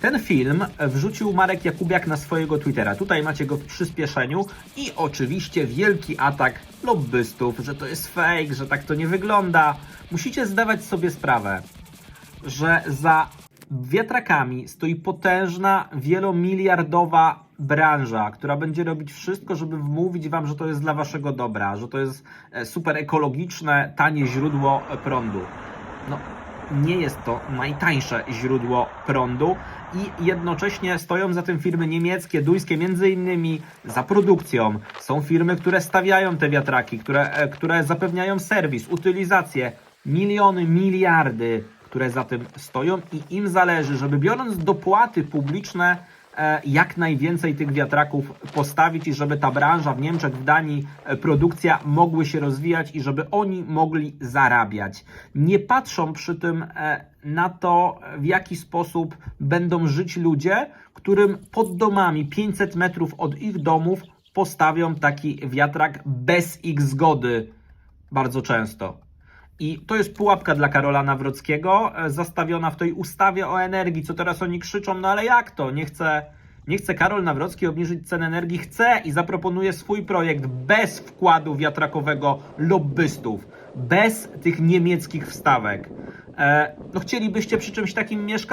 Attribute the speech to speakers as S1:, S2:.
S1: Ten film wrzucił Marek Jakubiak na swojego Twittera. Tutaj macie go w przyspieszeniu i oczywiście wielki atak lobbystów, że to jest fake, że tak to nie wygląda. Musicie zdawać sobie sprawę, że za wiatrakami stoi potężna, wielomiliardowa branża, która będzie robić wszystko, żeby wmówić wam, że to jest dla waszego dobra, że to jest e, super ekologiczne, tanie źródło prądu. No, nie jest to najtańsze źródło prądu i jednocześnie stoją za tym firmy niemieckie, duńskie, między innymi za produkcją. Są firmy, które stawiają te wiatraki, które, e, które zapewniają serwis, utylizację. Miliony, miliardy, które za tym stoją i im zależy, żeby biorąc dopłaty publiczne jak najwięcej tych wiatraków postawić i żeby ta branża w Niemczech, w Danii, e, produkcja mogły się rozwijać i żeby oni mogli zarabiać. Nie patrzą przy tym e, na to, w jaki sposób będą żyć ludzie, którym pod domami 500 metrów od ich domów postawią taki wiatrak bez ich zgody bardzo często. I to jest pułapka dla Karola Nawrockiego, e, zastawiona w tej ustawie o energii, co teraz oni krzyczą, no ale jak to? Nie chce, nie chce Karol Nawrocki obniżyć cen energii? Chce i zaproponuje swój projekt bez wkładu wiatrakowego lobbystów, bez tych niemieckich wstawek. E, no chcielibyście przy czymś takim mieszkać?